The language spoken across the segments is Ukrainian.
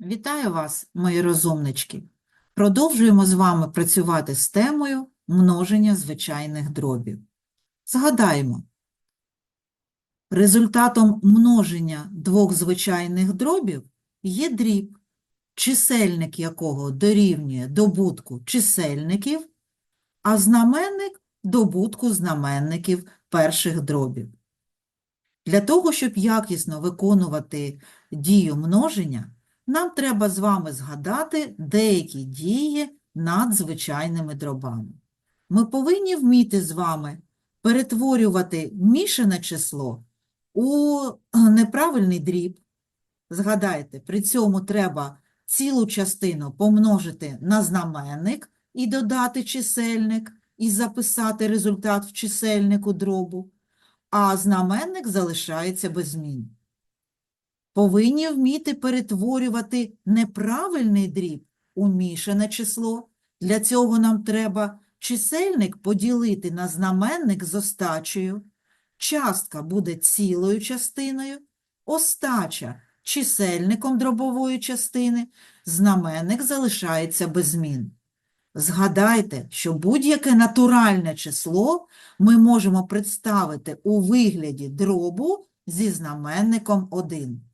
Вітаю вас, мої розумнички! Продовжуємо з вами працювати з темою множення звичайних дробів. Згадаємо, результатом множення двох звичайних дробів є дріб, чисельник якого дорівнює добутку чисельників, а знаменник – добутку знаменників перших дробів. Для того, щоб якісно виконувати дію множення, нам треба з вами згадати деякі дії над звичайними дробами. Ми повинні вміти з вами перетворювати мішане число у неправильний дріб. Згадайте, при цьому треба цілу частину помножити на знаменник і додати чисельник, і записати результат в чисельнику дробу, а знаменник залишається без змін повинні вміти перетворювати неправильний дріб у мішане число. Для цього нам треба чисельник поділити на знаменник з остачею, частка буде цілою частиною, остача – чисельником дробової частини, знаменник залишається без змін. Згадайте, що будь-яке натуральне число ми можемо представити у вигляді дробу зі знаменником 1.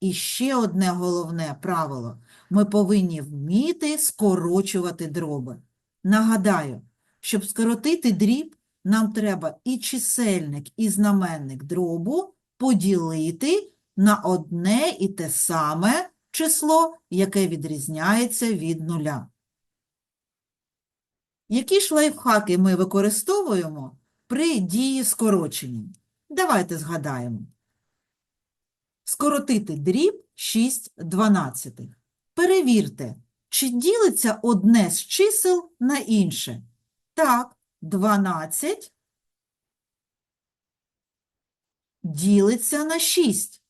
І ще одне головне правило – ми повинні вміти скорочувати дроби. Нагадаю, щоб скоротити дріб, нам треба і чисельник, і знаменник дробу поділити на одне і те саме число, яке відрізняється від нуля. Які ж лайфхаки ми використовуємо при дії скорочення? Давайте згадаємо. Скоротити дріб 6 дванадцятих. Перевірте, чи ділиться одне з чисел на інше. Так, 12 ділиться на 6.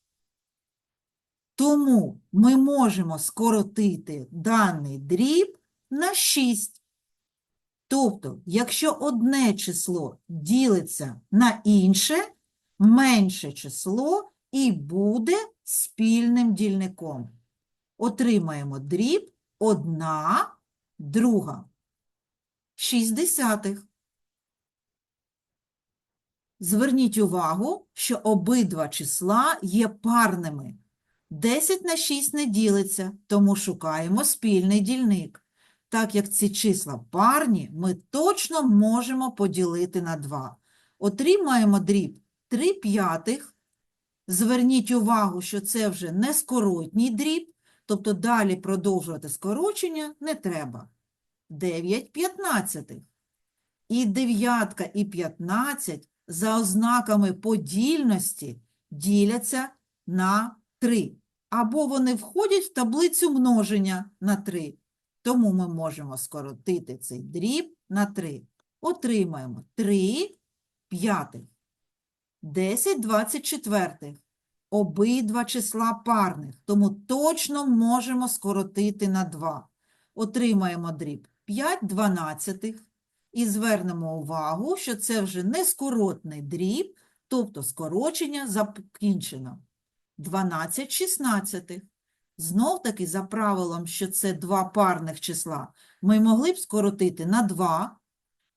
Тому ми можемо скоротити даний дріб на 6. Тобто, якщо одне число ділиться на інше, менше число і буде спільним дільником. Отримаємо дріб 1 друга. 6 десятих. Зверніть увагу, що обидва числа є парними. 10 на 6 не ділиться, тому шукаємо спільний дільник. Так як ці числа парні, ми точно можемо поділити на 2. Отримаємо дріб 3 п'ятих Зверніть увагу, що це вже не скоротній дріб, тобто далі продовжувати скорочення не треба. 9 п'ятнадцятих. І дев'ятка і 15 за ознаками подільності діляться на 3. Або вони входять в таблицю множення на 3. Тому ми можемо скоротити цей дріб на 3. Отримаємо 3 п'ятих. 10 24. Обидва числа парних, тому точно можемо скоротити на 2. Отримаємо дріб 5 дванадцятих і звернемо увагу, що це вже не скоротний дріб, тобто скорочення закінчено. 12 шістнадцятих. Знов-таки за правилом, що це два парних числа, ми могли б скоротити на 2,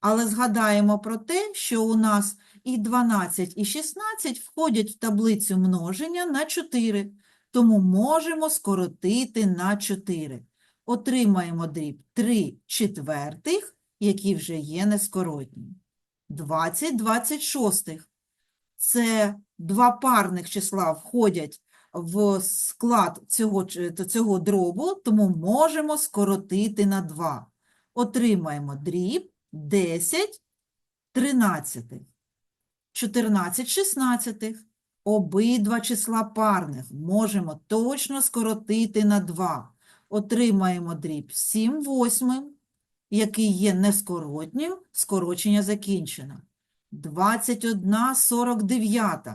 але згадаємо про те, що у нас і 12, і 16 входять в таблицю множення на 4, тому можемо скоротити на 4. Отримаємо дріб 3 четвертих, які вже є нескоротні. 20 26. Це два парних числа входять в склад цього, цього дробу, тому можемо скоротити на 2. Отримаємо дріб 10 тринадцятих. 14 шістнадцятих. Обидва числа парних можемо точно скоротити на 2. Отримаємо дріб 7 восьмим, який є нескоротнім, скорочення закінчено. 21 49.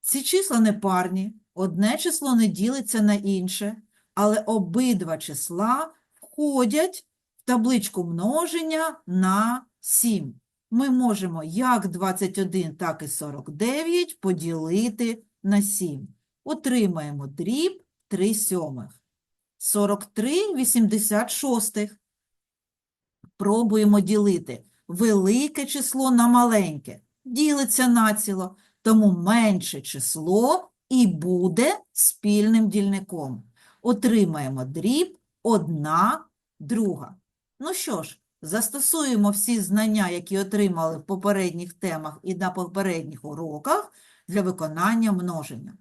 Ці числа не парні, одне число не ділиться на інше, але обидва числа входять в табличку множення на 7 ми можемо як 21, так і 49 поділити на 7. Отримаємо дріб 3 сьомих. 43 86. Пробуємо ділити велике число на маленьке. Ділиться націло, тому менше число і буде спільним дільником. Отримаємо дріб одна друга. Ну що ж, застосуємо всі знання, які отримали в попередніх темах і на попередніх уроках для виконання множення.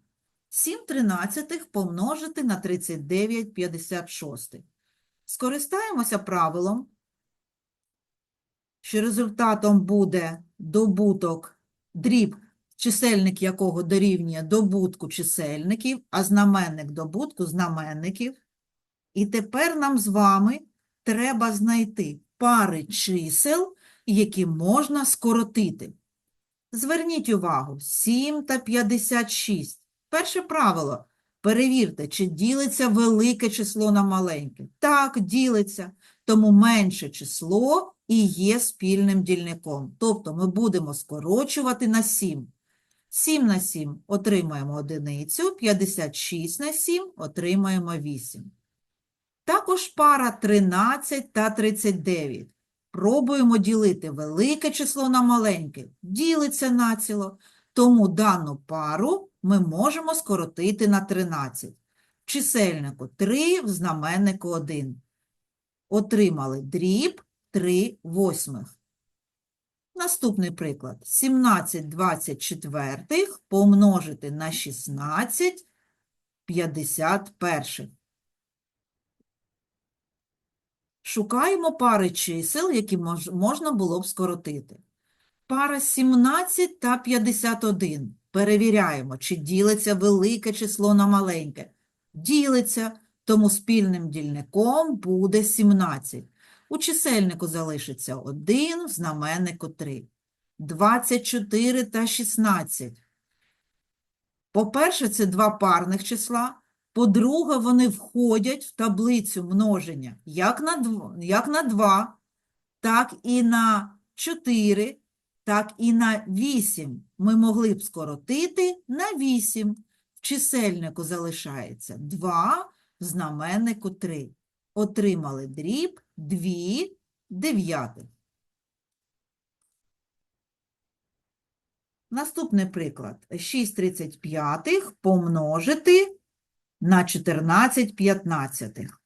7 тринадцятих помножити на 39 56. Скористаємося правилом, що результатом буде добуток дріб, чисельник якого дорівнює добутку чисельників, а знаменник добутку знаменників. І тепер нам з вами треба знайти пари чисел, які можна скоротити. Зверніть увагу, 7 та 56. Перше правило. Перевірте, чи ділиться велике число на маленьке. Так, ділиться. Тому менше число і є спільним дільником. Тобто ми будемо скорочувати на 7. 7 на 7 отримаємо одиницю, 56 на 7 отримаємо 8. Також пара 13 та 39. Пробуємо ділити велике число на маленьке. Ділиться націло. Тому дану пару ми можемо скоротити на 13. В чисельнику 3, в знаменнику 1. Отримали дріб 3 восьмих. Наступний приклад. 17 24 помножити на 16 51. Шукаємо пари чисел, які мож- можна було б скоротити. Пара 17 та 51. Перевіряємо, чи ділиться велике число на маленьке. Ділиться, тому спільним дільником буде 17. У чисельнику залишиться 1, в знаменнику 3. 24 та 16. По-перше, це два парних числа. По-друге, вони входять в таблицю множення як на 2, як на 2 так і на 4, так і на 8. Ми могли б скоротити на 8. В чисельнику залишається 2, в знаменнику 3. Отримали дріб 2 дев'ятих. Наступний приклад. 6 35 помножити на 14 п'ятнадцятих.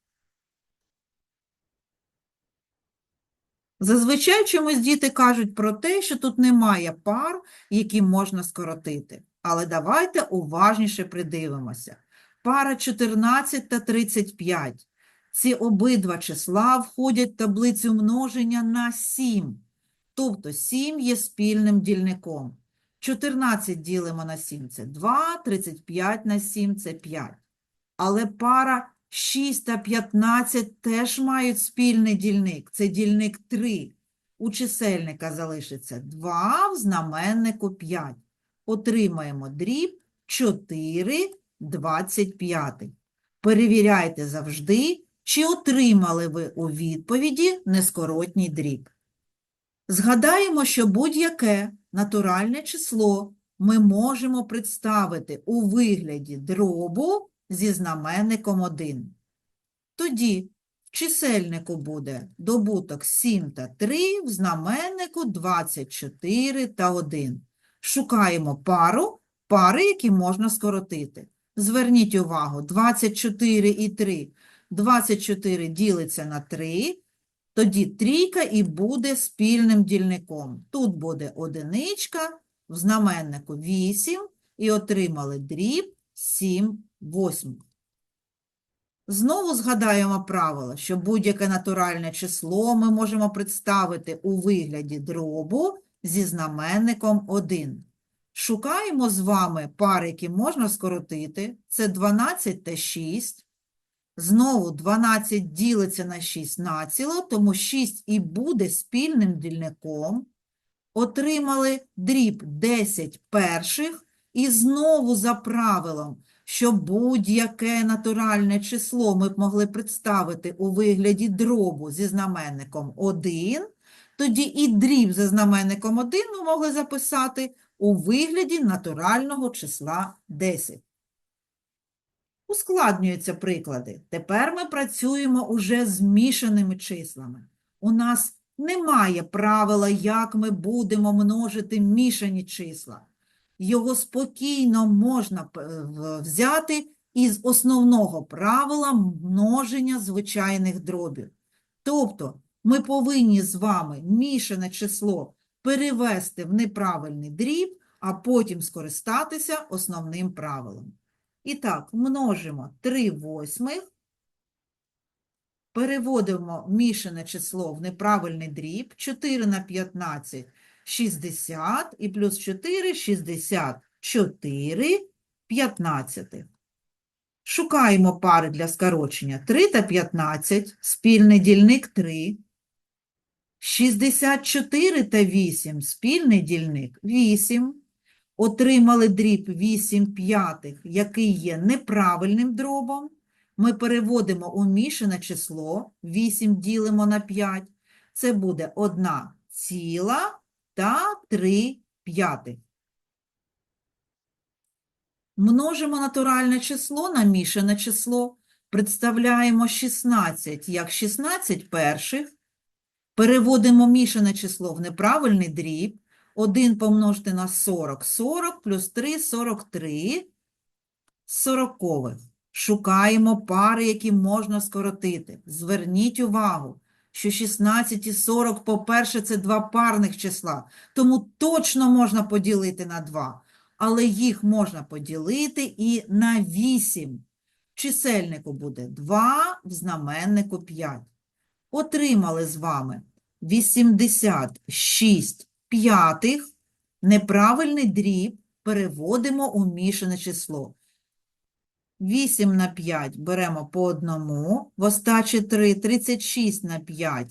Зазвичай чомусь діти кажуть про те, що тут немає пар, які можна скоротити. Але давайте уважніше придивимося. Пара 14 та 35. Ці обидва числа входять в таблицю множення на 7. Тобто 7 є спільним дільником. 14 ділимо на 7 – це 2, 35 на 7 – це 5. Але пара 6 та 15 теж мають спільний дільник. Це дільник 3. У чисельника залишиться 2, в знаменнику 5. Отримаємо дріб 4 25. Перевіряйте завжди, чи отримали ви у відповіді нескоротній дріб. Згадаємо, що будь-яке натуральне число ми можемо представити у вигляді дробу зі знаменником 1. Тоді в чисельнику буде добуток 7 та 3, в знаменнику 24 та 1. Шукаємо пару, пари, які можна скоротити. Зверніть увагу, 24 і 3. 24 ділиться на 3, тоді трійка і буде спільним дільником. Тут буде одиничка, в знаменнику 8, і отримали дріб 7 восьмих. Знову згадаємо правило, що будь-яке натуральне число ми можемо представити у вигляді дробу зі знаменником 1. Шукаємо з вами пари, які можна скоротити. Це 12 та 6. Знову 12 ділиться на 6 націло, тому 6 і буде спільним дільником. Отримали дріб 10 перших. І знову за правилом, що будь-яке натуральне число ми б могли представити у вигляді дробу зі знаменником 1, тоді і дріб за знаменником 1 ми могли записати у вигляді натурального числа 10. Ускладнюються приклади. Тепер ми працюємо уже з мішаними числами. У нас немає правила, як ми будемо множити мішані числа. Його спокійно можна взяти із основного правила множення звичайних дробів. Тобто ми повинні з вами мішане число перевести в неправильний дріб, а потім скористатися основним правилом. І так, множимо 3 восьмих, переводимо мішане число в неправильний дріб, 4 на 15 – 60, і плюс 4 – 64 15. Шукаємо пари для скорочення. 3 та 15, спільний дільник 3. 64 та 8, спільний дільник 8. Отримали дріб 8 п'ятих, який є неправильним дробом. Ми переводимо у мішане число, 8 ділимо на 5. Це буде 1 ціла та 3 п'ятих. Множимо натуральне число на мішане число. Представляємо 16 як 16 перших. Переводимо мішане число в неправильний дріб. 1 помножити на 40, 40 плюс 3 – 43 сорокових. Шукаємо пари, які можна скоротити. Зверніть увагу, що 16 і 40, по-перше, це два парних числа, тому точно можна поділити на 2, але їх можна поділити і на 8. В чисельнику буде 2, в знаменнику 5. Отримали з вами 86 п'ятих. Неправильний дріб переводимо у мішане число. 8 на 5 беремо по одному, в остачі 3, 36 на 5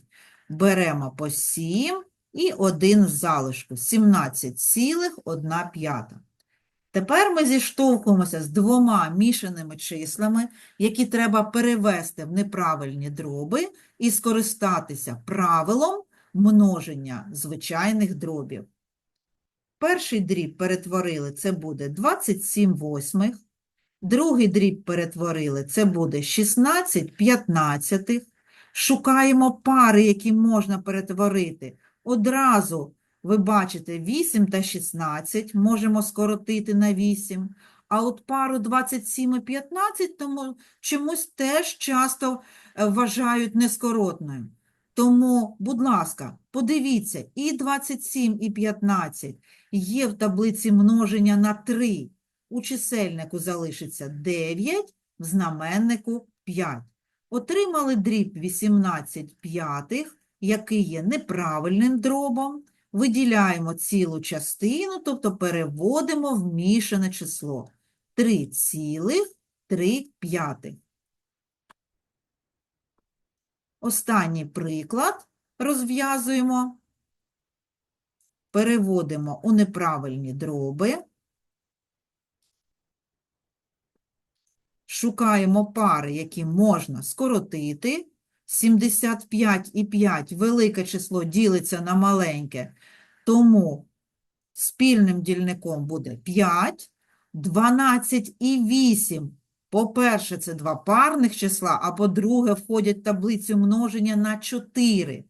беремо по 7 і 1 в залишку, 17,1 п'ята. Тепер ми зіштовхуємося з двома мішаними числами, які треба перевести в неправильні дроби і скористатися правилом множення звичайних дробів. Перший дріб перетворили, це буде 27 восьмих. Другий дріб перетворили, це буде 16 п'ятнадцятих. Шукаємо пари, які можна перетворити. Одразу ви бачите 8 та 16, можемо скоротити на 8. А от пару 27 і 15 тому чомусь теж часто е, вважають нескоротною. Тому, будь ласка, подивіться, і 27, і 15 є в таблиці множення на 3. У чисельнику залишиться 9, в знаменнику 5. Отримали дріб 18 п'ятих, який є неправильним дробом. Виділяємо цілу частину, тобто переводимо в мішане число. 3 цілих 3 п'ятих. Останній приклад розв'язуємо. Переводимо у неправильні дроби. Шукаємо пари, які можна скоротити. 75 і 5 велике число ділиться на маленьке, тому спільним дільником буде 5. 12 і 8. По-перше, це два парних числа, а по-друге, входять в таблицю множення на 4.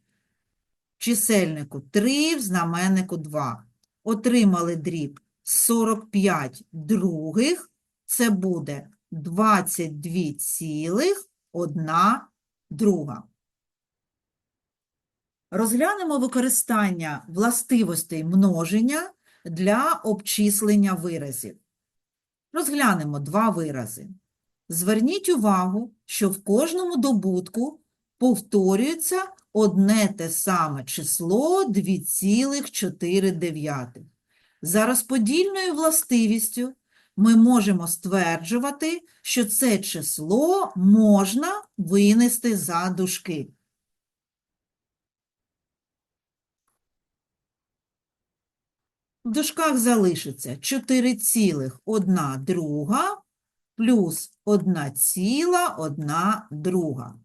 В чисельнику 3, в знаменнику 2. Отримали дріб 45 других. Це буде 22 цілих 1 друга. Розглянемо використання властивостей множення для обчислення виразів. Розглянемо два вирази. Зверніть увагу, що в кожному добутку повторюється одне те саме число 2,4. За розподільною властивістю ми можемо стверджувати, що це число можна винести за дужки. В дужках залишиться 4,1 друга плюс 1,1 друга.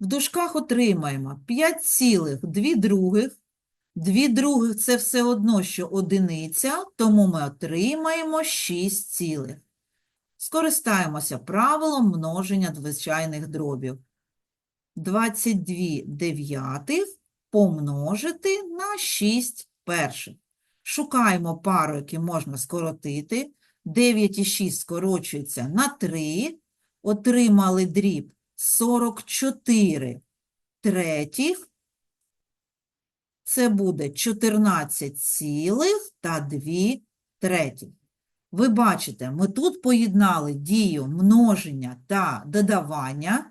В дужках отримаємо 5,2 других Дві других – це все одно, що одиниця, тому ми отримаємо 6 цілих. Скористаємося правилом множення звичайних дробів. 22 дев'ятих помножити на 6 перших. Шукаємо пару, які можна скоротити. 9 і 6 скорочується на 3. Отримали дріб 44 третіх. Це буде 14 цілих 2 третіх. Ви бачите, ми тут поєднали дію множення та додавання,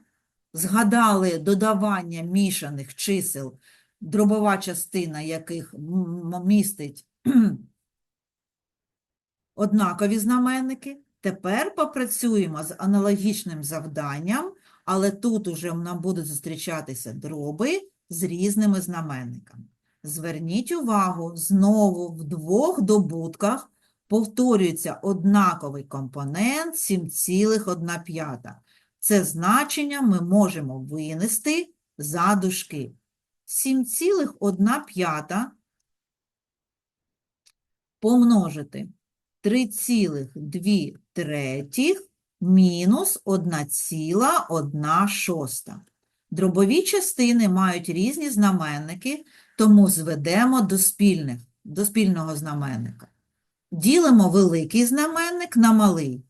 згадали додавання мішаних чисел, дробова частина яких містить однакові знаменники. Тепер попрацюємо з аналогічним завданням, але тут уже нам будуть зустрічатися дроби з різними знаменниками. Зверніть увагу, знову в двох добутках повторюється однаковий компонент 7,1. Це значення ми можемо винести за дужки. 7,1 помножити 3,2 третіх мінус 1,1 шоста. Дробові частини мають різні знаменники, тому зведемо до спільних, до спільного знаменника. Ділимо великий знаменник на малий.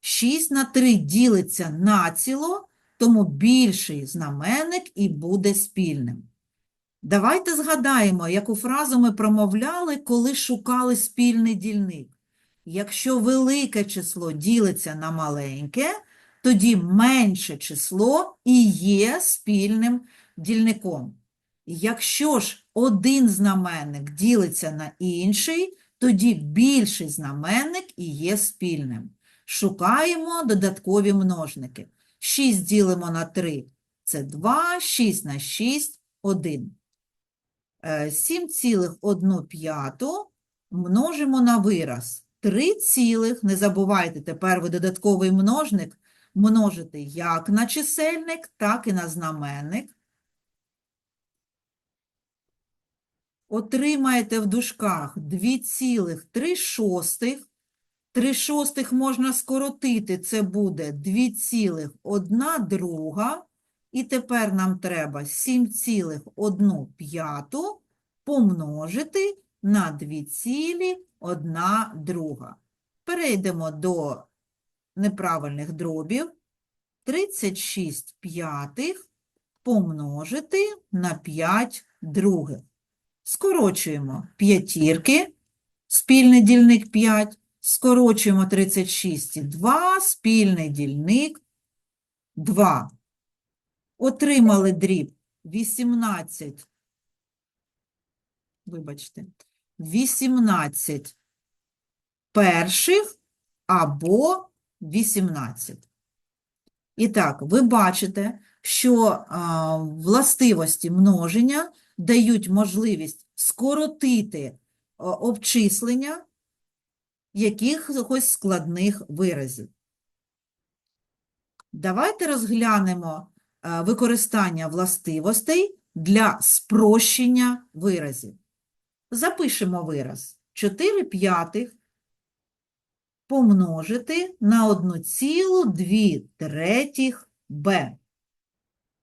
6 на 3 ділиться націло, тому більший знаменник і буде спільним. Давайте згадаємо, яку фразу ми промовляли, коли шукали спільний дільник. Якщо велике число ділиться на маленьке, тоді менше число і є спільним дільником. Якщо ж один знаменник ділиться на інший, тоді більший знаменник і є спільним. Шукаємо додаткові множники. 6 ділимо на 3 – це 2, 6 на 6 – 1. Е, 7,1 множимо на вираз. 3 цілих, не забувайте, тепер ви додатковий множник множите як на чисельник, так і на знаменник. Отримаєте в дужках 2,3 шостих. 3 шостих можна скоротити, це буде 2,1 друга. І тепер нам треба 7,1 п'яту помножити на 2,1 друга. Перейдемо до неправильних дробів. 36 п'ятих помножити на 5 других. Скорочуємо п'ятірки, спільний дільник 5, скорочуємо 36 і 2, спільний дільник 2. Отримали дріб 18, вибачте, 18 перших або 18. І так, ви бачите, що а, властивості множення дають можливість скоротити обчислення якихось складних виразів. Давайте розглянемо використання властивостей для спрощення виразів. Запишемо вираз 4 п'ятих помножити на 1,2 третіх b.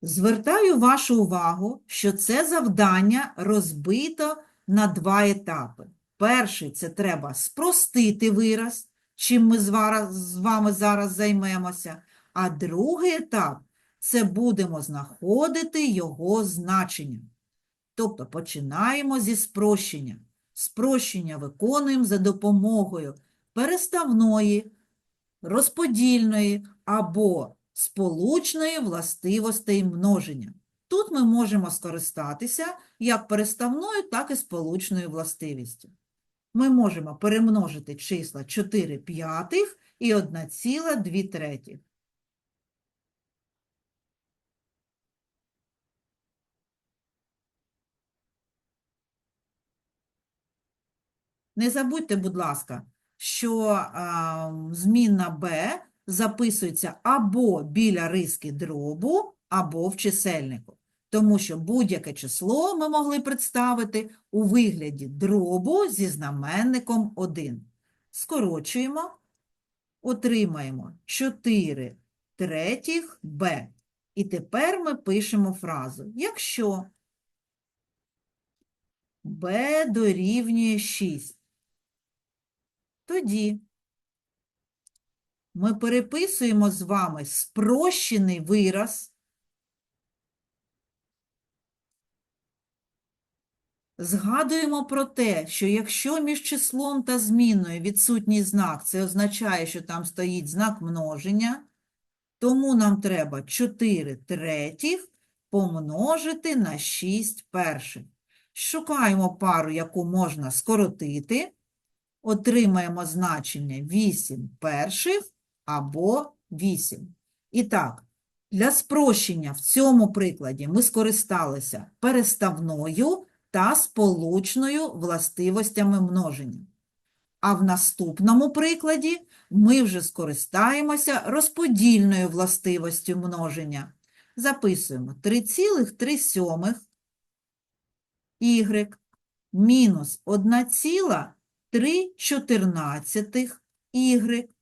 Звертаю вашу увагу, що це завдання розбито на два етапи. Перший – це треба спростити вираз, чим ми з вами зараз займемося. А другий етап – це будемо знаходити його значення. Тобто починаємо зі спрощення. Спрощення виконуємо за допомогою переставної, розподільної або сполучної властивостей множення. Тут ми можемо скористатися як переставною, так і сполучною властивістю. Ми можемо перемножити числа 4 п'ятих і 1,2 третіх. Не забудьте, будь ласка, що а, змінна b записується або біля риски дробу, або в чисельнику. тому що будь-яке число ми могли представити у вигляді дробу зі знаменником 1. Скорочуємо, отримаємо 4 третіх b. І тепер ми пишемо фразу. Якщо b дорівнює 6, тоді ми переписуємо з вами спрощений вираз. Згадуємо про те, що якщо між числом та змінною відсутній знак, це означає, що там стоїть знак множення, тому нам треба 4 третіх помножити на 6 перших. Шукаємо пару, яку можна скоротити, отримаємо значення 8 перших або 8. І так, для спрощення в цьому прикладі ми скористалися переставною та сполучною властивостями множення. А в наступному прикладі ми вже скористаємося розподільною властивостю множення. Записуємо 3,3 y мінус 1,3 y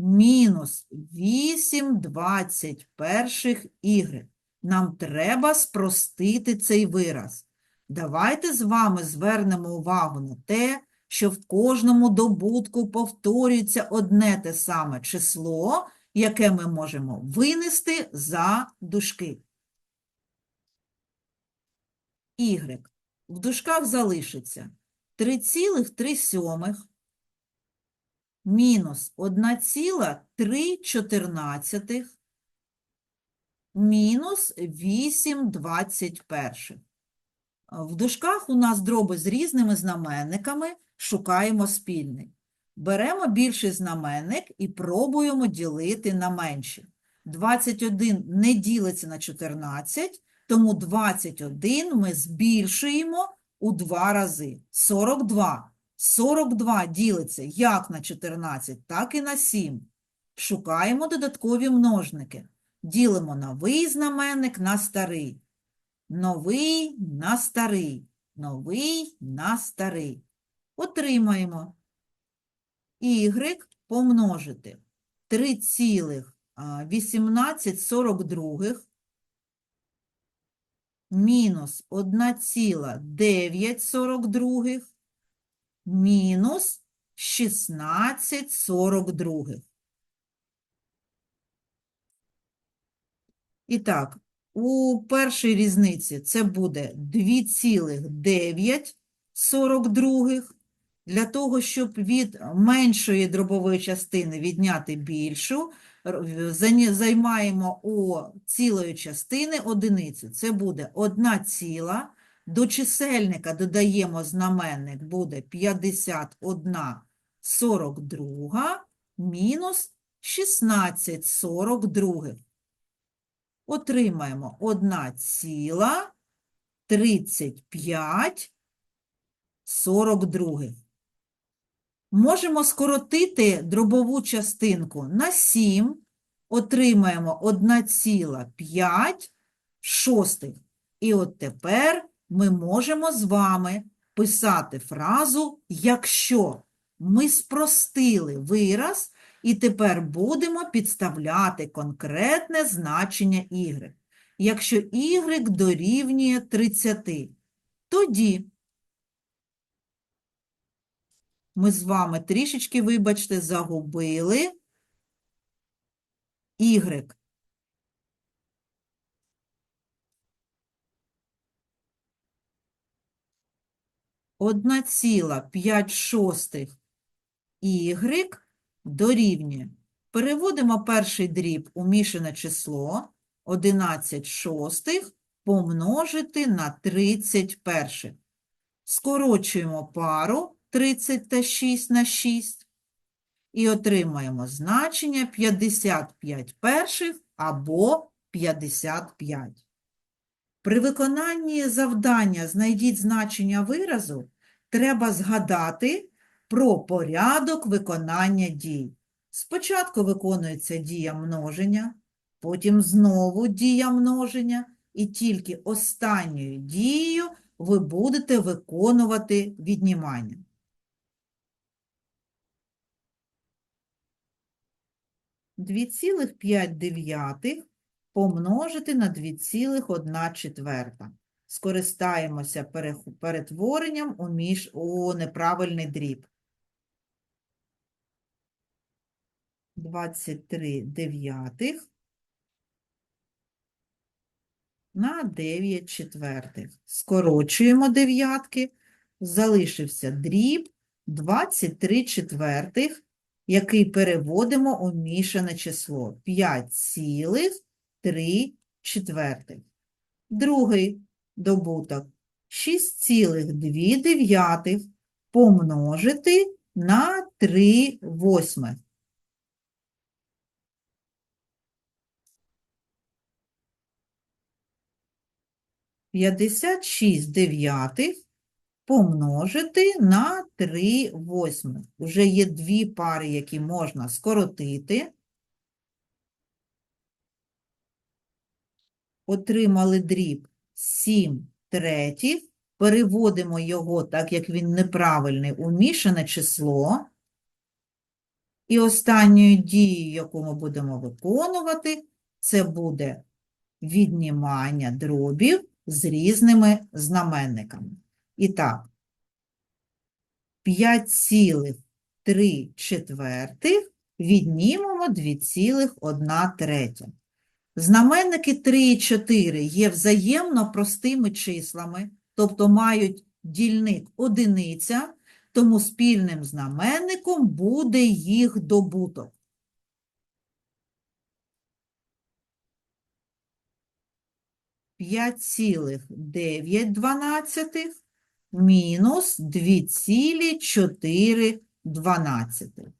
мінус 8 21 y. Нам треба спростити цей вираз. Давайте з вами звернемо увагу на те, що в кожному добутку повторюється одне те саме число, яке ми можемо винести за дужки. Y. В дужках залишиться 3,3 мінус 1,3 мінус 8 21. В дужках у нас дроби з різними знаменниками, шукаємо спільний. Беремо більший знаменник і пробуємо ділити на менші. 21 не ділиться на 14, тому 21 ми збільшуємо у два рази. 42. 42 ділиться як на 14, так і на 7. Шукаємо додаткові множники. Ділимо новий знаменник на старий. Новий на старий, новий на старий. Отримаємо y помножити 3,1842 мінус 1,942 мінус 1642. І так, у першій різниці це буде 2,942. Для того, щоб від меншої дробової частини відняти більшу, займаємо у цілої частини одиницю. Це буде 1 ціла. До чисельника додаємо знаменник, буде 51 42 мінус 16 42 отримаємо 1 ціла 35 42. Можемо скоротити дробову частинку на 7, отримаємо 1,5 шостих. І от тепер ми можемо з вами писати фразу «якщо». Ми спростили вираз, і тепер будемо підставляти конкретне значення y. Якщо y дорівнює 30, тоді ми з вами трішечки, вибачте, загубили y. Одна ціла 5 шостих y дорівнює. Переводимо перший дріб у мішане число 11 шостих помножити на 31. Скорочуємо пару 30 та 6 на 6 і отримаємо значення 55 перших або 55. При виконанні завдання знайдіть значення виразу, треба згадати про порядок виконання дій. Спочатку виконується дія множення, потім знову дія множення, і тільки останньою дією ви будете виконувати віднімання. Дев'ятих помножити на 2,1 четверта. Скористаємося перетворенням у, між... у неправильний дріб. 23 дев'ятих на 9 четвертих. Скорочуємо дев'ятки. Залишився дріб 23 четвертих, який переводимо у мішане число 5,3 четвертих. Другий добуток 6,2 дев'ятих помножити на 3 восьмих. П'ятдесят шість дев'ятих помножити на 3 восьмих. Уже є дві пари, які можна скоротити. Отримали дріб 7 третіх. Переводимо його, так як він неправильний, у мішане число. І останньою дією, яку ми будемо виконувати, це буде віднімання дробів з різними знаменниками. І так, 5,3 четвертих віднімемо 2,1 третя. Знаменники 3 і 4 є взаємно простими числами, тобто мають дільник одиниця, тому спільним знаменником буде їх добуток. П'ять цілих дев'ять дванадцятих мінус дві цілі чотири дванадцятих.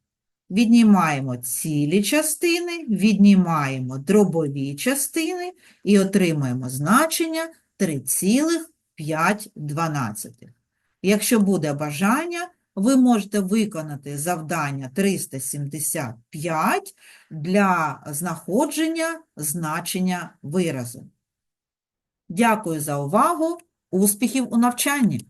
Віднімаємо цілі частини, віднімаємо дробові частини і отримаємо значення 3,5. Якщо буде бажання, ви можете виконати завдання 375 для знаходження значення виразу. Дякую за увагу. Успіхів у навчанні!